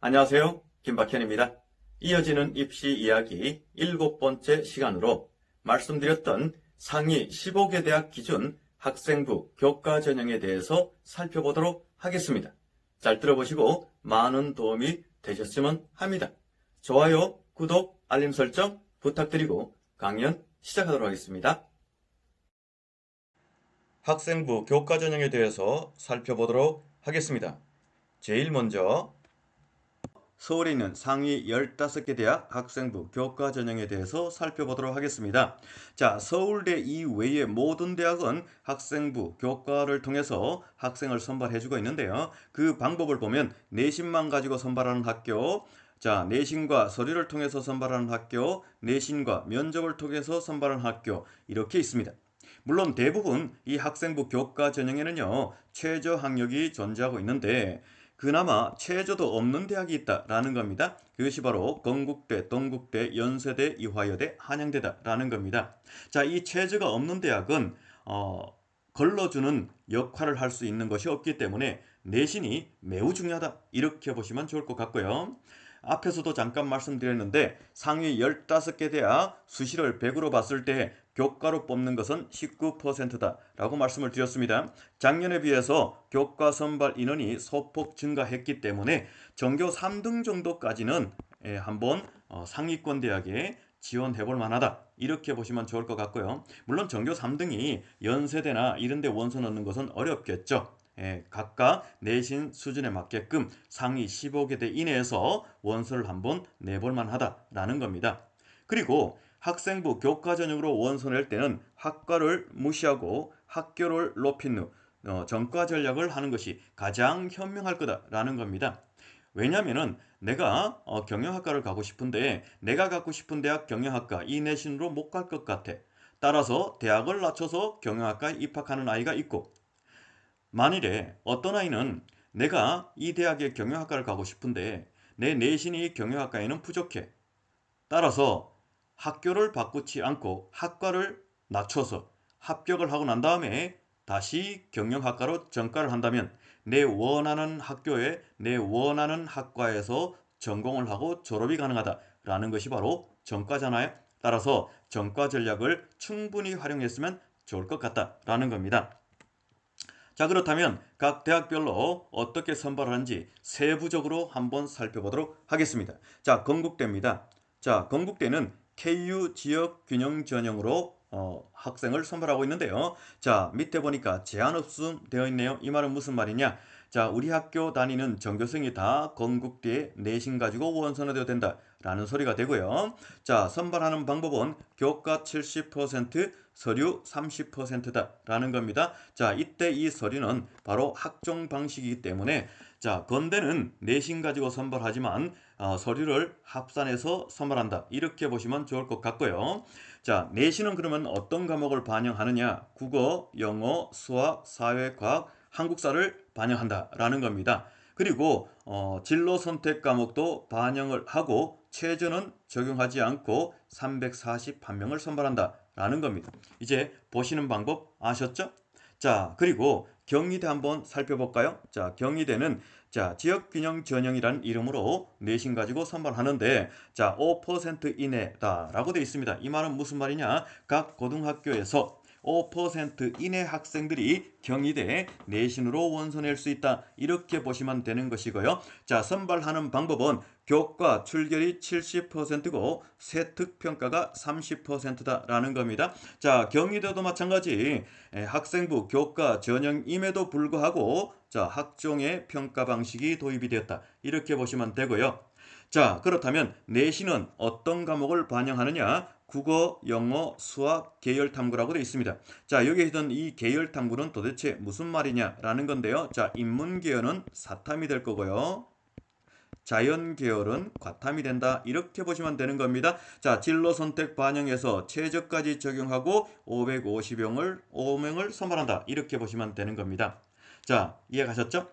안녕하세요. 김박현입니다. 이어지는 입시 이야기 일곱 번째 시간으로 말씀드렸던 상위 15개 대학 기준 학생부 교과 전형에 대해서 살펴보도록 하겠습니다. 잘 들어보시고 많은 도움이 되셨으면 합니다. 좋아요, 구독, 알림 설정 부탁드리고 강연 시작하도록 하겠습니다. 학생부 교과 전형에 대해서 살펴보도록 하겠습니다. 제일 먼저 서울에 있는 상위 15개 대학 학생부 교과 전형에 대해서 살펴보도록 하겠습니다. 자, 서울대 이외의 모든 대학은 학생부 교과를 통해서 학생을 선발해주고 있는데요. 그 방법을 보면 내신만 가지고 선발하는 학교, 자, 내신과 서류를 통해서 선발하는 학교, 내신과 면접을 통해서 선발하는 학교, 이렇게 있습니다. 물론 대부분 이 학생부 교과 전형에는요, 최저 학력이 존재하고 있는데, 그나마 최저도 없는 대학이 있다라는 겁니다. 그것이 바로 건국대, 동국대, 연세대, 이화여대, 한양대다라는 겁니다. 자, 이 최저가 없는 대학은 어, 걸러주는 역할을 할 수 있는 것이 없기 때문에 내신이 매우 중요하다 이렇게 보시면 좋을 것 같고요. 앞에서도 잠깐 말씀드렸는데 상위 15개 대학 수시를 100으로 봤을 때 교과로 뽑는 것은 19%다 라고 말씀을 드렸습니다. 작년에 비해서 교과 선발 인원이 소폭 증가했기 때문에 전교 3등 정도까지는 예, 한번 어, 상위권 대학에 지원해 볼 만하다. 이렇게 보시면 좋을 것 같고요. 물론 전교 3등이 연세대나 이런 데 원서 넣는 것은 어렵겠죠. 예, 각각 내신 수준에 맞게끔 상위 15개 대 이내에서 원서를 한번 내볼 만하다라는 겁니다. 그리고 학생부 교과 전형으로 낼 때는 학과를 무시하고 학교를 높인 후 어, 전과 전략을 하는 것이 가장 현명할 거다라는 겁니다. 왜냐하면은 내가 어, 경영학과를 가고 싶은데 내가 갖고 싶은 대학 경영학과 이 내신으로 못 갈 것 같아. 따라서 대학을 낮춰서 경영학과에 입학하는 아이가 있고 만일에 어떤 아이는 내가 이 대학의 경영학과를 가고 싶은데 내 내신이 경영학과에는 부족해. 따라서 학교를 바꾸지 않고 학과를 낮춰서 합격을 하고 난 다음에 다시 경영학과로 전과를 한다면 내 원하는 학교에 내 원하는 학과에서 전공을 하고 졸업이 가능하다라는 것이 바로 전과잖아요. 따라서 전과 전략을 충분히 활용했으면 좋을 것 같다라는 겁니다. 자 그렇다면 각 대학별로 어떻게 선발하는지 세부적으로 한번 살펴보도록 하겠습니다. 자 건국대입니다. 자 건국대는 KU 지역 균형 전형으로 어, 학생을 선발하고 있는데요. 자 밑에 보니까 제한 없음 되어 있네요. 이 말은 무슨 말이냐? 자 우리 학교 다니는 전교생이 다 건국대에 내신 가지고 원서내도 된다 라는 소리가 되고요. 자 선발하는 방법은 교과 70% 서류 30%다 라는 겁니다. 자, 이때 이 서류는 바로 학종 방식이기 때문에 자, 건대는 내신 가지고 선발하지만 어, 서류를 합산해서 선발한다. 이렇게 보시면 좋을 것 같고요. 자, 내신은 그러면 어떤 과목을 반영하느냐? 국어, 영어, 수학, 사회, 과학, 한국사를 반영한다라는 겁니다. 그리고 어, 진로 선택 과목도 반영을 하고 최저는 적용하지 않고 341명을 선발한다. 라는 겁니다. 이제 보시는 방법 아셨죠? 자, 그리고 경희대 한번 살펴볼까요? 자, 경희대는 자, 지역균형 전형이라는 이름으로 내신 가지고 선발하는데 자, 5% 이내다라고 되어 있습니다. 이 말은 무슨 말이냐? 각 고등학교에서 5% 이내 학생들이 경희대 내신으로 원서 낼 수 있다. 이렇게 보시면 되는 것이고요. 자, 선발하는 방법은 교과 출결이 70%고 세특 평가가 30%다라는 겁니다. 자, 경희대도 마찬가지 학생부 교과 전형임에도 불구하고 자, 학종의 평가 방식이 도입이 되었다. 이렇게 보시면 되고요. 자, 그렇다면 내신은 어떤 과목을 반영하느냐? 국어, 영어, 수학, 계열 탐구라고 되어 있습니다. 자, 여기 있던 이 계열 탐구는 도대체 무슨 말이냐라는 건데요. 자, 인문 계열은 사탐이 될 거고요. 자연 계열은 과탐이 된다. 이렇게 보시면 되는 겁니다. 자, 진로 선택 반영해서 최저까지 적용하고 550명을 5명을 선발한다. 이렇게 보시면 되는 겁니다. 자, 이해 가셨죠?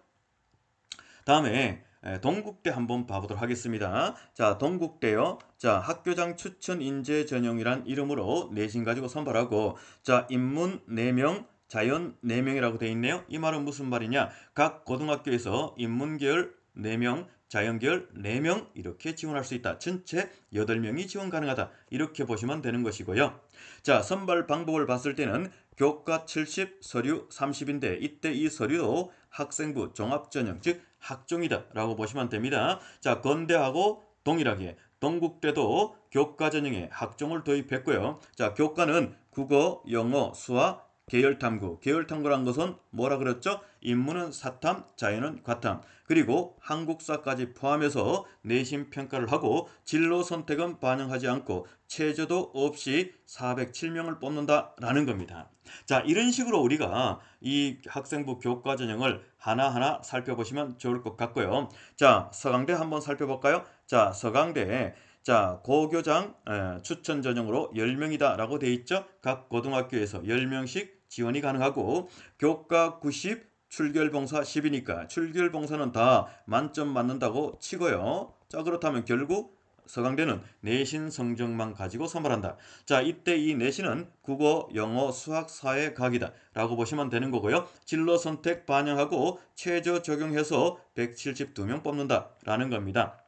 다음에 동국대 한번 봐보도록 하겠습니다. 자, 동국대요. 자, 학교장 추천 인재 전형이란 이름으로 내신 가지고 선발하고, 자, 인문 4명, 자연 4명이라고 되어 있네요. 이 말은 무슨 말이냐? 각 고등학교에서 인문계열 4명, 자연계열 4명 이렇게 지원할 수 있다. 전체 8명이 지원 가능하다. 이렇게 보시면 되는 것이고요. 자, 선발 방법을 봤을 때는 교과 70, 서류 30인데 이때 이 서류도 학생부 종합전형 즉 학종이다 라고 보시면 됩니다. 자, 건대하고 동일하게 동국대도 교과 전형에 학종을 도입했고요. 자, 교과는 국어, 영어, 수학, 계열 탐구. 계열 탐구란 것은 뭐라 그랬죠? 인문은 사탐, 자연은 과탐. 그리고 한국사까지 포함해서 내신 평가를 하고 진로 선택은 반영하지 않고 최저도 없이 407명을 뽑는다라는 겁니다. 자, 이런 식으로 우리가 이 학생부 교과 전형을 하나하나 살펴보시면 좋을 것 같고요. 자, 서강대 한번 살펴볼까요? 자, 서강대 자, 고교장 에, 추천 전형으로 10명이다 라고 돼 있죠. 각 고등학교에서 10명씩 지원이 가능하고 교과 90, 출결봉사 10이니까 출결봉사는 다 만점 맞는다고 치고요. 자, 그렇다면 결국 서강대는 내신 성적만 가지고 선발한다. 자, 이때 이 내신은 국어, 영어, 수학, 사회, 과학이다. 라고 보시면 되는 거고요. 진로 선택 반영하고 최저 적용해서 172명 뽑는다. 라는 겁니다.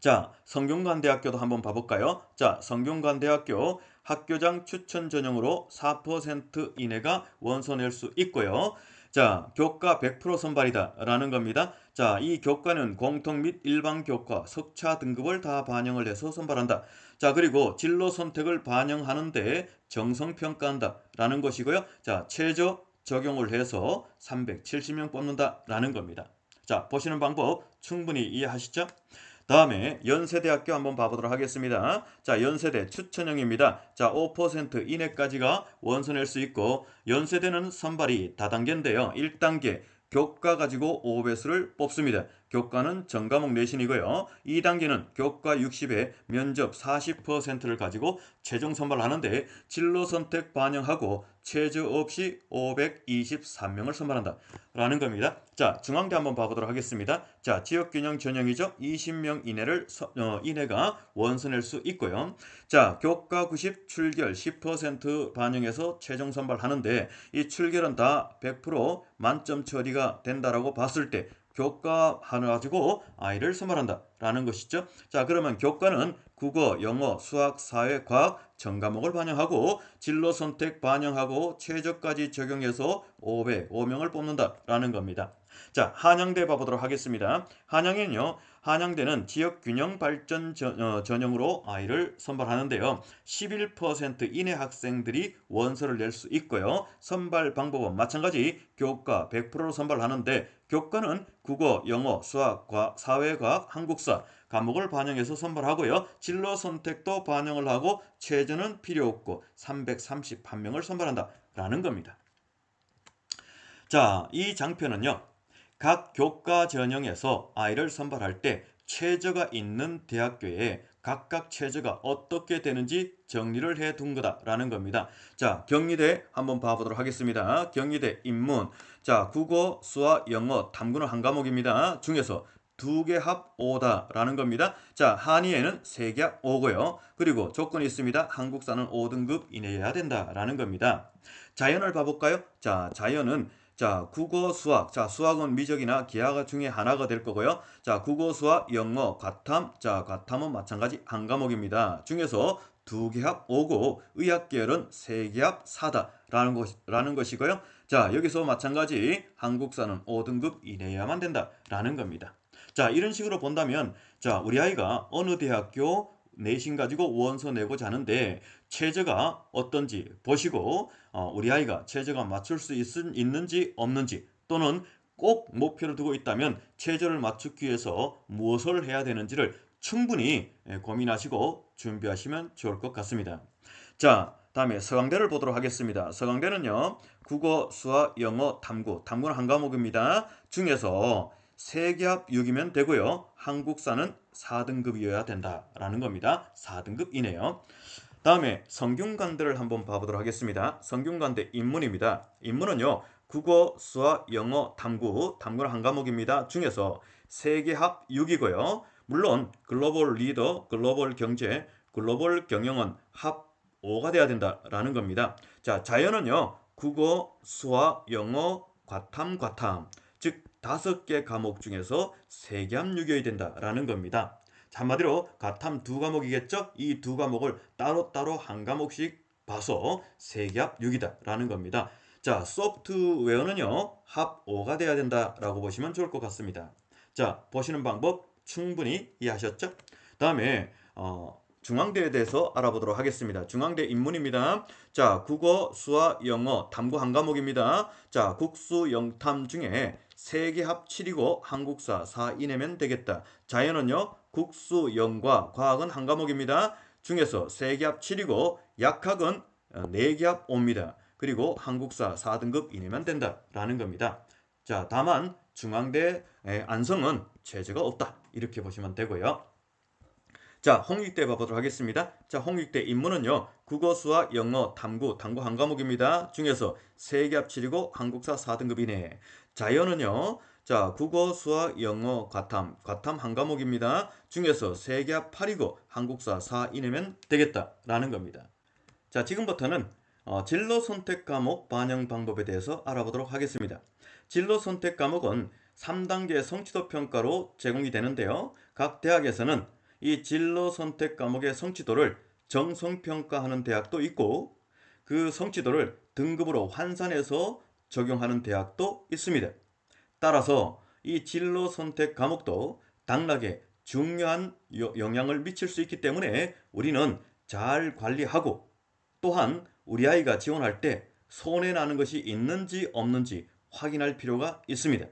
자, 성균관대학교도 한번 봐볼까요? 자, 성균관대학교 학교장 추천 전형으로 4% 이내가 원서 낼 수 있고요. 자, 교과 100% 선발이다 라는 겁니다. 자, 이 교과는 공통 및 일반 교과, 석차 등급을 다 반영을 해서 선발한다. 자, 그리고 진로 선택을 반영하는데 정성 평가한다 라는 것이고요. 자, 최저 적용을 해서 370명 뽑는다 라는 겁니다. 자, 보시는 방법 충분히 이해하시죠? 다음에 연세대학교 한번 봐보도록 하겠습니다. 자, 연세대 추천형입니다. 자, 5% 이내까지가 원서 낼 수 있고 연세대는 선발이 다단계인데요. 1단계 교과 가지고 5배수를 뽑습니다. 교과는 전과목 내신이고요. 2단계는 교과 60에 면접 40%를 가지고 최종 선발하는데 진로 선택 반영하고 최저 없이 523명을 선발한다. 라는 겁니다. 자, 중앙대 한번 봐보도록 하겠습니다. 자, 지역균형 전형이죠. 20명 이내를 서, 어, 이내가 원서 낼 수 있고요. 자, 교과 90 출결 10% 반영해서 최종 선발하는데 이 출결은 다 100% 만점 처리가 된다라고 봤을 때 교과 하나 가지고 아이를 선발한다 라는 것이죠. 자, 그러면 교과는 국어, 영어, 수학, 사회, 과학 전 과목을 반영하고 진로 선택 반영하고 최저까지 적용해서 500, 5명을 뽑는다 라는 겁니다. 자, 한양대 봐보도록 하겠습니다. 한양에는요, 한양대는 지역 균형 발전 전, 어, 전형으로 아이를 선발하는데요. 11% 이내 학생들이 원서를 낼 수 있고요. 선발 방법은 마찬가지 교과 100%로 선발하는데 교과는 국어, 영어, 수학, 과학, 사회과학, 한국사 과목을 반영해서 선발하고요. 진로 선택도 반영을 하고 최저는 필요 없고 331명을 선발한다 라는 겁니다. 자, 이 장표는요. 각 교과 전형에서 아이를 선발할 때 최저가 있는 대학교에 각각 최저가 어떻게 되는지 정리를 해 둔 거다라는 겁니다. 자, 경희대 한번 봐보도록 하겠습니다. 경희대 인문. 자, 국어, 수학, 영어, 탐구는 한 과목입니다. 중에서 두 개 합 5다라는 겁니다. 자, 한의에는 세 개 합 5고요. 그리고 조건이 있습니다. 한국사는 5등급 이내여야 된다라는 겁니다. 자연을 봐볼까요? 자, 자연은 자, 국어, 수학. 자, 수학은 미적이나 기하가 중에 하나가 될 거고요. 자, 국어, 수학, 영어, 과탐. 자, 과탐은 마찬가지 한 과목입니다. 중에서 두 개합 5고 의학 계열은 세 개합 4다 라는 것 라는 것이고요. 자, 여기서 마찬가지 한국사는 5등급 이내야만 된다 라는 겁니다. 자, 이런 식으로 본다면 자, 우리 아이가 어느 대학교 내신 가지고 원서 내고자 하는데 최저가 어떤지 보시고 어, 우리 아이가 최저가 맞출 수 있, 있는지 없는지 또는 꼭 목표를 두고 있다면 최저를 맞추기 위해서 무엇을 해야 되는지를 충분히 예, 고민하시고 준비하시면 좋을 것 같습니다. 자, 다음에 서강대를 보도록 하겠습니다. 서강대는요, 국어, 수학, 영어, 탐구, 탐구는 한 과목입니다. 중에서 세계합 6이면 되고요. 한국사는 4등급이어야 된다라는 겁니다. 4등급 이네요. 다음에 성균관대를 한번 봐보도록 하겠습니다. 성균관대 인문입니다. 인문은요. 국어, 수학, 영어, 탐구, 탐구는 한 과목입니다. 중에서 세계합 6이고요. 물론 글로벌 리더, 글로벌 경제, 글로벌 경영은 합 5가 돼야 된다라는 겁니다. 자, 자연은요. 국어, 수학, 영어, 과탐, 과탐. 즉 다섯 개 과목 중에서 세개 합육이어야 된다라는 겁니다. 자, 한마디로 가탐 두 과목이겠죠? 이 두 과목을 따로따로 한 과목씩 봐서 합 6이다라는 겁니다. 자, 소프트웨어는요. 합 5가 돼야 된다라고 보시면 좋을 것 같습니다. 자, 보시는 방법 충분히 이해하셨죠? 다음에 어, 중앙대에 대해서 알아보도록 하겠습니다. 중앙대 인문입니다. 자, 국어, 수학, 영어, 탐구 한 과목입니다. 자, 국수, 영탐 중에 세 개 합 7이고 한국사 4 이내면 되겠다. 자연은요. 국수, 영과 과학은 한 과목입니다. 중에서 세 개 합 7이고 약학은 네 개 합 5입니다. 그리고 한국사 4등급 이내면 된다라는 겁니다. 자, 다만 중앙대 에, 안성은 체제가 없다. 이렇게 보시면 되고요. 자, 홍익대 봐보도록 하겠습니다. 자, 홍익대 인문은요. 국어, 수학, 영어, 탐구, 탐구 한 과목입니다. 중에서 세개 합칠이고 한국사 4등급 이내. 자연은요. 자, 국어, 수학, 영어, 과탐, 과탐 한 과목입니다. 중에서 세개 합 8이고 한국사 4 이내면 되겠다라는 겁니다. 자, 지금부터는 어, 진로 선택 과목 반영 방법에 대해서 알아보도록 하겠습니다. 진로 선택 과목은 3단계 성취도 평가로 제공이 되는데요. 각 대학에서는 이 진로 선택 과목의 성취도를 정성 평가하는 대학도 있고 그 성취도를 등급으로 환산해서 적용하는 대학도 있습니다. 따라서 이 진로 선택 과목도 당락에 중요한 여- 영향을 미칠 수 있기 때문에 우리는 잘 관리하고 또한 우리 아이가 지원할 때 손해 나는 것이 있는지 없는지 확인할 필요가 있습니다.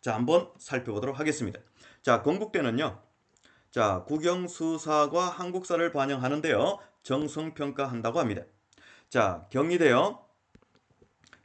자, 한번 살펴보도록 하겠습니다. 자, 건국대는요. 자, 국영수사과 한국사를 반영하는데요. 정성평가한다고 합니다. 자, 경희대요.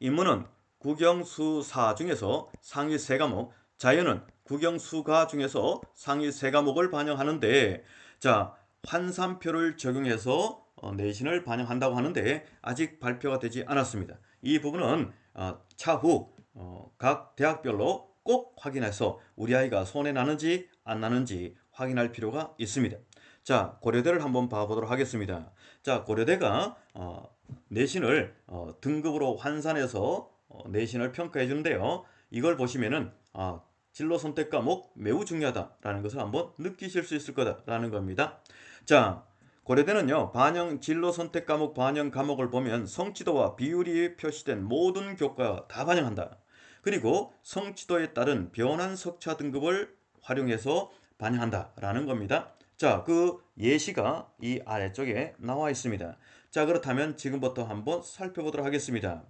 인문은 국영수사 중에서 상위 세 과목, 자연은 국영수가 중에서 상위 세 과목을 반영하는데, 자, 환산표를 적용해서 어, 내신을 반영한다고 하는데 아직 발표가 되지 않았습니다. 이 부분은 어, 차후 어, 각 대학별로 꼭 확인해서 우리 아이가 손해 나는지 안 나는지 확인할 필요가 있습니다. 자, 고려대를 한번 봐보도록 하겠습니다. 자, 고려대가 어, 내신을 어, 등급으로 환산해서 어, 내신을 평가해 주는데요. 이걸 보시면은 아, 진로 선택 과목 매우 중요하다라는 것을 한번 느끼실 수 있을 거다라는 겁니다. 자, 고려대는요, 반영 진로 선택 과목 반영 과목을 보면 성취도와 비율이 표시된 모든 교과가 다 반영한다. 그리고 성취도에 따른 변환 석차 등급을 활용해서 반영한다라는 겁니다. 자, 그 예시가 이 아래쪽에 나와 있습니다. 자, 그렇다면 지금부터 한번 살펴보도록 하겠습니다.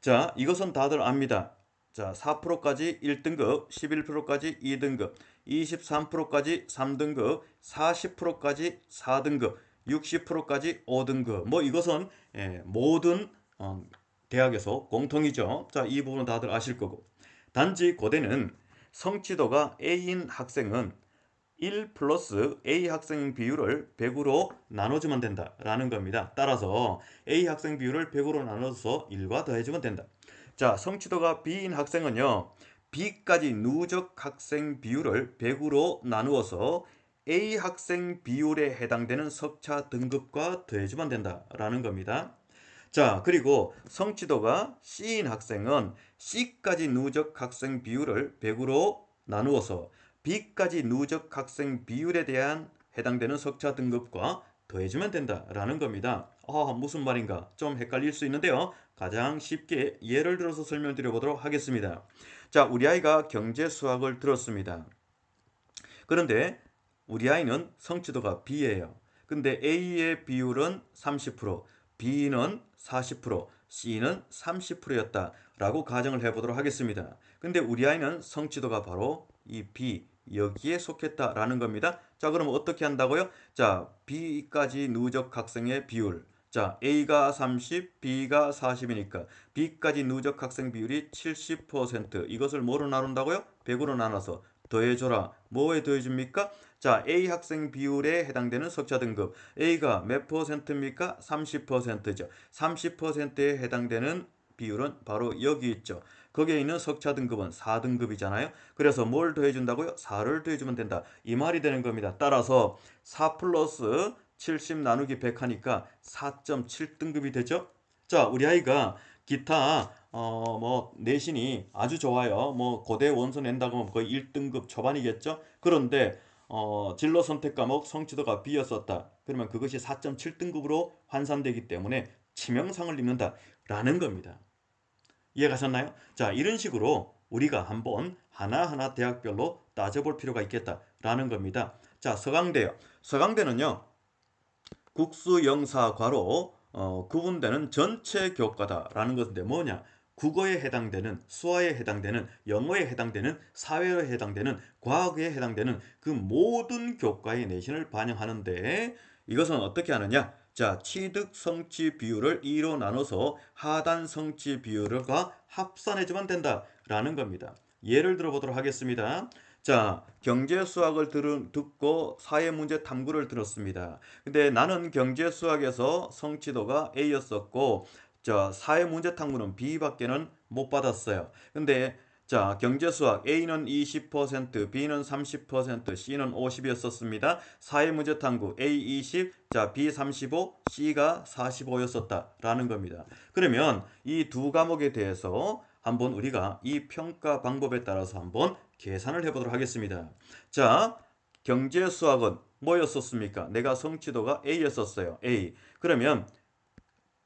자, 이것은 다들 압니다. 자, 4%까지 1등급, 11%까지 2등급, 23%까지 3등급, 40%까지 4등급, 60%까지 5등급. 뭐 이것은 예, 모든 어, 대학에서 공통이죠. 자, 이 부분은 다들 아실 거고. 단지 고대는 성취도가 A인 학생은 1 플러스 A 학생 비율을 100으로 나눠주면 된다라는 겁니다. 따라서 A 학생 비율을 100으로 나눠서 1과 더해주면 된다. 자, 성취도가 B인 학생은요. B까지 누적 학생 비율을 100으로 나누어서 A 학생 비율에 해당되는 석차 등급과 더해주면 된다라는 겁니다. 자, 그리고 성취도가 C인 학생은 C까지 누적 학생 비율을 100으로 나누어서 B까지 누적 학생 비율에 대한 해당되는 석차 등급과 더해주면 된다라는 겁니다. 아, 무슨 말인가 좀 헷갈릴 수 있는데요. 가장 쉽게 예를 들어서 설명드려 보도록 하겠습니다. 자, 우리 아이가 경제 수학을 들었습니다. 그런데 우리 아이는 성취도가 B예요. 근데 A의 비율은 30%, B는 40%, C는 30%였다라고 가정을 해보도록 하겠습니다. 근데 우리 아이는 성취도가 바로 이 B 여기에 속했다라는 겁니다. 자, 그럼 어떻게 한다고요? 자, B까지 누적 학생의 비율. 자, A가 30, B가 40이니까 B까지 누적 학생 비율이 70%. 이것을 뭐로 나눈다고요? 100으로 나눠서 더해줘라. 뭐에 더해줍니까? 자, A 학생 비율에 해당되는 석차 등급. A가 몇 퍼센트입니까? 30%죠. 30%에 해당되는 비율은 바로 여기 있죠. 거기에 있는 석차 등급은 4등급이잖아요. 그래서 뭘 더해준다고요? 4를 더해주면 된다. 이 말이 되는 겁니다. 따라서 4 플러스 70 나누기 100 하니까 4.7등급이 되죠. 자, 우리 아이가 기타 어, 뭐, 내신이 아주 좋아요. 뭐, 고대 원서 낸다고 하면 거의 1등급 초반이겠죠? 그런데, 어, 진로 선택 과목 성취도가 B였었다. 그러면 그것이 4.7등급으로 환산되기 때문에 치명상을 입는다. 라는 겁니다. 이해가셨나요? 자, 이런 식으로 우리가 한번 하나하나 대학별로 따져볼 필요가 있겠다라는 겁니다. 자, 서강대요. 서강대는요, 국수영사과로 어, 구분되는 전체 교과다라는 것인데 뭐냐? 국어에 해당되는, 수화에 해당되는, 영어에 해당되는, 사회에 해당되는, 과학에 해당되는 그 모든 교과의 내신을 반영하는데 이것은 어떻게 하느냐? 자, 취득 성취 비율을 2로 나눠서 하단 성취 비율과 합산해주면 된다라는 겁니다. 예를 들어 보도록 하겠습니다. 자, 경제 수학을 들은, 듣고 사회 문제 탐구를 들었습니다. 근데 나는 경제 수학에서 성취도가 A였었고, 자, 사회 문제 탐구는 B밖에는 못 받았어요. 근데 자, 경제 수학 A는 20%, B는 30%, C는 50이었었습니다. 사회 문제 탐구 A 20, 자, B 35, C가 45였었다라는 겁니다. 그러면 이 두 과목에 대해서 한번 우리가 이 평가 방법에 따라서 한번 계산을 해보도록 하겠습니다. 자, 경제 수학은 뭐였었습니까? 내가 성취도가 A였었어요. A. 그러면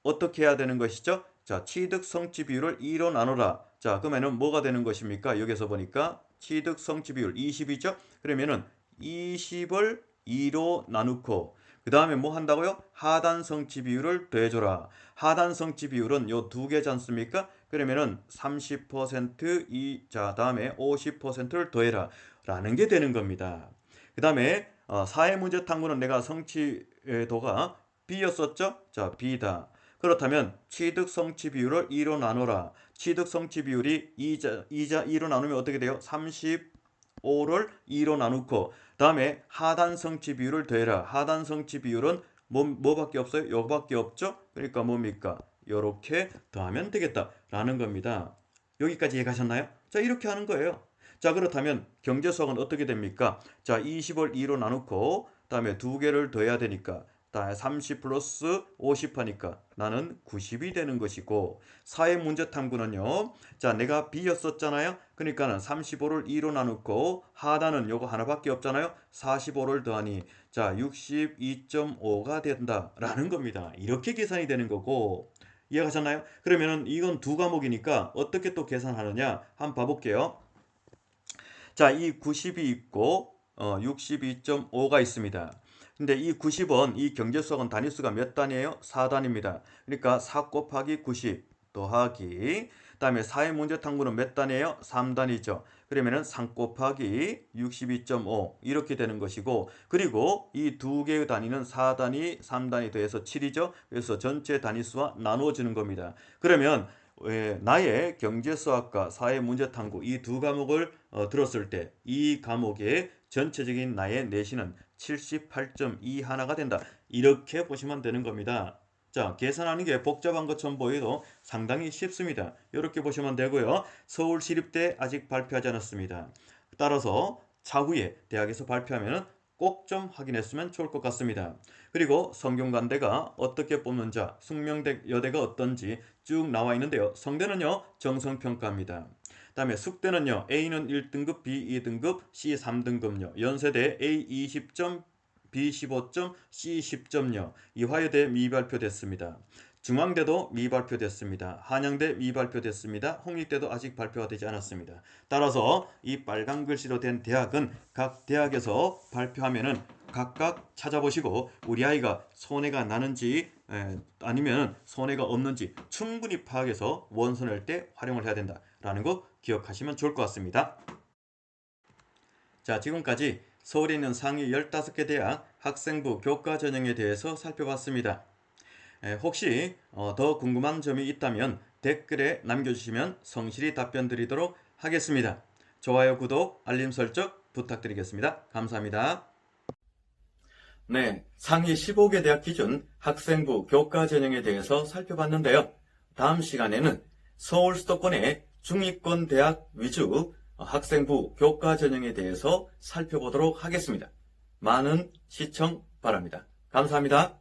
어떻게 해야 되는 것이죠? 자, 취득 성취 비율을 2로 나눠라. 자, 그러면은 뭐가 되는 것입니까? 여기서 보니까 취득 성취 비율 20이죠? 그러면은 20을 2로 나누고 그 다음에 뭐 한다고요? 하단 성취 비율을 더해줘라. 하단 성취 비율은 요 두 개지 않습니까? 그러면은 30% 이, 자, 다음에 50%를 더해라. 라는 게 되는 겁니다. 그 다음에 어, 사회 문제 탐구는 내가 성취도가 B였었죠? 자, B다. 그렇다면 취득 성취 비율을 2로 나눠라. 취득 성취 비율이 2자, 2자 2로 나누면 어떻게 돼요? 35를 2로 나누고 다음에 하단 성취 비율을 더해라. 하단 성취 비율은 뭐, 뭐밖에 없어요? 요거밖에 없죠? 그러니까 뭡니까? 요렇게 더하면 되겠다라는 겁니다. 여기까지 이해가셨나요? 자, 이렇게 하는 거예요. 자, 그렇다면 경제 수학은 어떻게 됩니까? 자, 20을 2로 나누고 다음에 두 개를 더해야 되니까 다 30 플러스 50 하니까 나는 90이 되는 것이고 사회 문제 탐구는요. 자, 내가 B였었잖아요. 그러니까는 35를 2로 나누고 하단은 요거 하나밖에 없잖아요. 45를 더하니 자, 62.5가 된다라는 겁니다. 이렇게 계산이 되는 거고 이해가셨나요? 그러면은 이건 두 과목이니까 어떻게 또 계산하느냐 한번 봐볼게요. 자, 이 90이 있고 어, 62.5가 있습니다. 근데 이 90은 이 경제수학은 단위수가 몇 단이에요? 4단입니다. 그러니까 4 곱하기 90 더하기 그다음에 사회 문제 탐구는 몇 단이에요? 3단이죠. 그러면은 3 곱하기 62.5 이렇게 되는 것이고 그리고 이 두 개의 단위는 4단위, 3단위 더해서 7이죠. 그래서 전체 단위수와 나누어지는 겁니다. 그러면 예, 나의 경제수학과 사회 문제 탐구 이 두 과목을 어, 들었을 때 이 과목의 전체적인 나의 내신은 78.2 하나가 된다. 이렇게 보시면 되는 겁니다. 자, 계산하는 게 복잡한 것처럼 보여도 상당히 쉽습니다. 이렇게 보시면 되고요. 서울시립대 아직 발표하지 않았습니다. 따라서 차후에 대학에서 발표하면 꼭 좀 확인했으면 좋을 것 같습니다. 그리고 성균관대가 어떻게 뽑는 자, 숙명대 여대가 어떤지 쭉 나와 있는데요. 성대는요, 정성평가입니다. 다음에 숙대는요, A는 1등급, B 2등급, C 3등급요. 연세대 A 20점, B 15점, C 10점요. 이화여대 미발표됐습니다. 중앙대도 미발표됐습니다. 한양대 미발표됐습니다. 홍익대도 아직 발표가 되지 않았습니다. 따라서 이 빨간 글씨로 된 대학은 각 대학에서 발표하면은 각각 찾아보시고 우리 아이가 손해가 나는지 에, 아니면 손해가 없는지 충분히 파악해서 원서 낼때 활용을 해야 된다 라는 거 기억하시면 좋을 것 같습니다. 자, 지금까지 서울에 있는 상위 15개 대학 학생부 교과 전형에 대해서 살펴봤습니다. 에, 혹시 어, 더 궁금한 점이 있다면 댓글에 남겨주시면 성실히 답변 드리도록 하겠습니다. 좋아요, 구독, 알림 설정 부탁드리겠습니다. 감사합니다. 네, 상위 15개 대학 기준 학생부 교과 전형에 대해서 살펴봤는데요. 다음 시간에는 서울 수도권의 중위권 대학 위주 학생부 교과 전형에 대해서 살펴보도록 하겠습니다. 많은 시청 바랍니다. 감사합니다.